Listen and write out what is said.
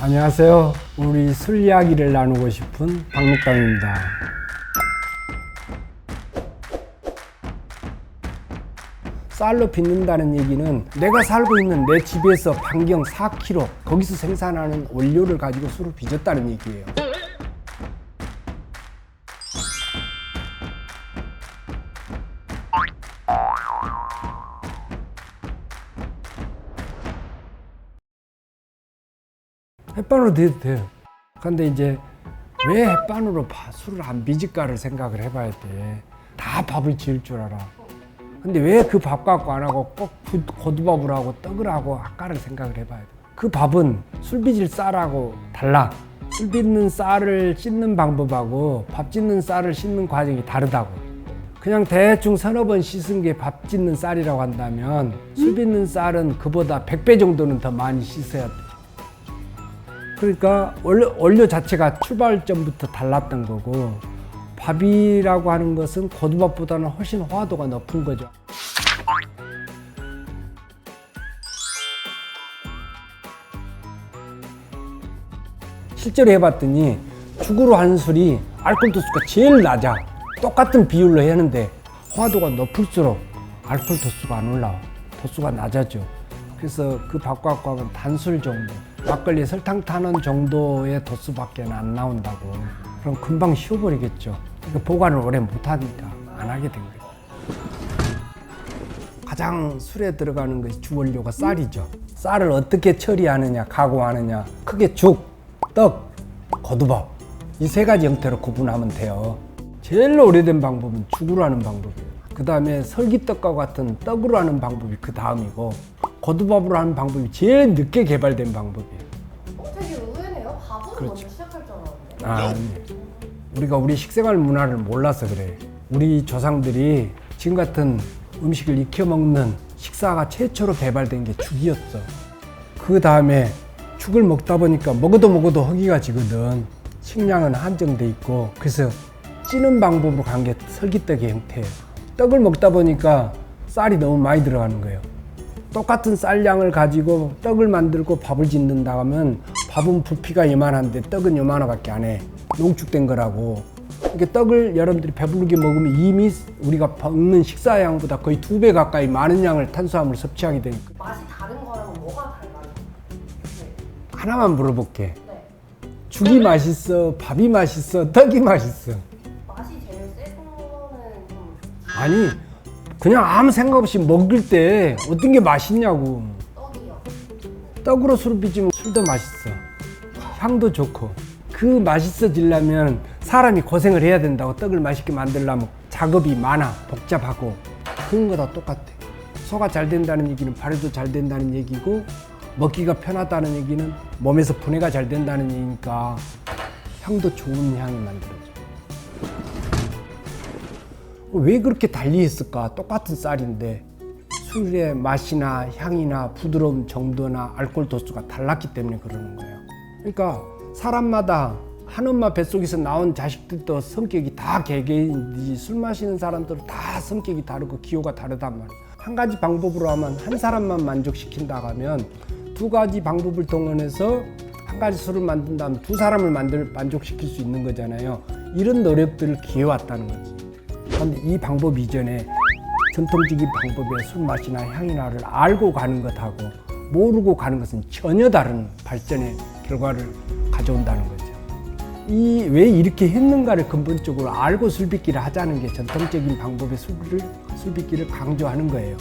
안녕하세요. 우리 술 이야기를 나누고 싶은 박목감입니다. 쌀로 빚는다는 얘기는 내가 살고 있는 내 집에서 반경 4km 거기서 생산하는 원료를 가지고 술을 빚었다는 얘기예요. 햇반으로 드셔도 돼요. 근데 이제 왜 햇반으로 바- 술을 안 빚을까를 생각을 해봐야 돼. 다 밥을 지을 줄 알아. 근데 왜 그 밥 갖고 안 하고 꼭 부- 고두밥을 하고 떡을 하고 아까를 생각을 해봐야 돼. 그 밥은 술 빚을 쌀하고 달라. 술 빚는 쌀을 씻는 방법하고 밥 짓는 쌀을 씻는 과정이 다르다고. 그냥 대충 서너 번 씻은 게 밥 짓는 쌀이라고 한다면 술 빚는 쌀은 그보다 100배 정도는 더 많이 씻어야 돼. 그러니까 원료, 자체가 출발점부터 달랐던 거고 밥이라고 하는 것은 고두밥보다는 훨씬 화도가 높은 거죠. 실제로 해봤더니 죽으로 하는 술이 알코올 도수가 제일 낮아. 똑같은 비율로 했는데 화도가 높을수록 알코올 도수가 안 올라와. 도수가 낮아져. 그래서 그 밥과 하면 단술 정도. 막걸리 설탕 타는 정도의 도수밖에 안 나온다고. 그럼 금방 쉬어버리겠죠. 보관을 오래 못하니까 안 하게 된 거예요. 가장 술에 들어가는 것이 주원료가 쌀이죠. 쌀을 어떻게 처리하느냐, 가공하느냐. 크게 죽, 떡, 고두밥. 이 세 가지 형태로 구분하면 돼요. 제일 오래된 방법은 죽으로 하는 방법이에요. 그 다음에 설기떡과 같은 떡으로 하는 방법이 그 다음이고, 고두밥으로 하는 방법이 제일 늦게 개발된 방법이에요. 어, 되게 의외네요. 밥은 그렇죠. 먼저 시작할 줄 알았는데. 아, 네. 우리가 우리 식생활 문화를 몰라서 그래. 우리 조상들이 지금 같은 음식을 익혀 먹는 식사가 최초로 개발된 게 죽이었어. 그 다음에 죽을 먹다 보니까 먹어도 먹어도 허기가 지거든. 식량은 한정돼 있고 그래서 찌는 방법으로 간 게 설기떡의 형태예요. 떡을 먹다 보니까 쌀이 너무 많이 들어가는 거예요. 똑같은 쌀량을 가지고 떡을 만들고 밥을 짓는다 하면 밥은 부피가 요만한데 떡은 요만하밖에 안 해. 농축된 거라고. 이게 떡을 여러분들이 배부르게 먹으면 이미 우리가 먹는 식사량보다 거의 두 배 가까이 많은 양을 탄수화물을 섭취하게 되니까. 맛이 다른 거랑 뭐가 달라요? 네. 하나만 물어볼게. 네. 죽이 맛있어? 밥이 맛있어? 떡이 맛있어? 맛이 제일 센 거는 좀 아니, 그냥 아무 생각 없이 먹을 때 어떤 게 맛있냐고. 떡으로 술을 빚으면 술도 맛있어. 향도 좋고. 그 맛있어지려면 사람이 고생을 해야 된다고 떡을 맛있게 만들려면 작업이 많아. 복잡하고. 그런 거 다 똑같아. 소가 잘 된다는 얘기는 발효도 잘 된다는 얘기고 먹기가 편하다는 얘기는 몸에서 분해가 잘 된다는 얘기니까 향도 좋은 향이 만들어져. 왜 그렇게 달리 했을까? 똑같은 쌀인데 술의 맛이나 향이나 부드러움 정도나 알코올 도수가 달랐기 때문에 그러는 거예요. 그러니까 사람마다 한 엄마 뱃속에서 나온 자식들도 성격이 다 개개인이지 술 마시는 사람들은 다 성격이 다르고 기호가 다르단 말이에요. 한 가지 방법으로 하면 한 사람만 만족시킨다 하면 두 가지 방법을 동원해서 한 가지 술을 만든다면 두 사람을 만들 만족시킬 수 있는 거잖아요. 이런 노력들을 기해왔다는 거지. 그런데 이 방법 이전에 전통적인 방법의 술 맛이나 향이나를 알고 가는 것하고 모르고 가는 것은 전혀 다른 발전의 결과를 가져온다는 거죠. 이 왜 이렇게 했는가를 근본적으로 알고 술빚기를 하자는 게 전통적인 방법의 술을 술빚기를 강조하는 거예요.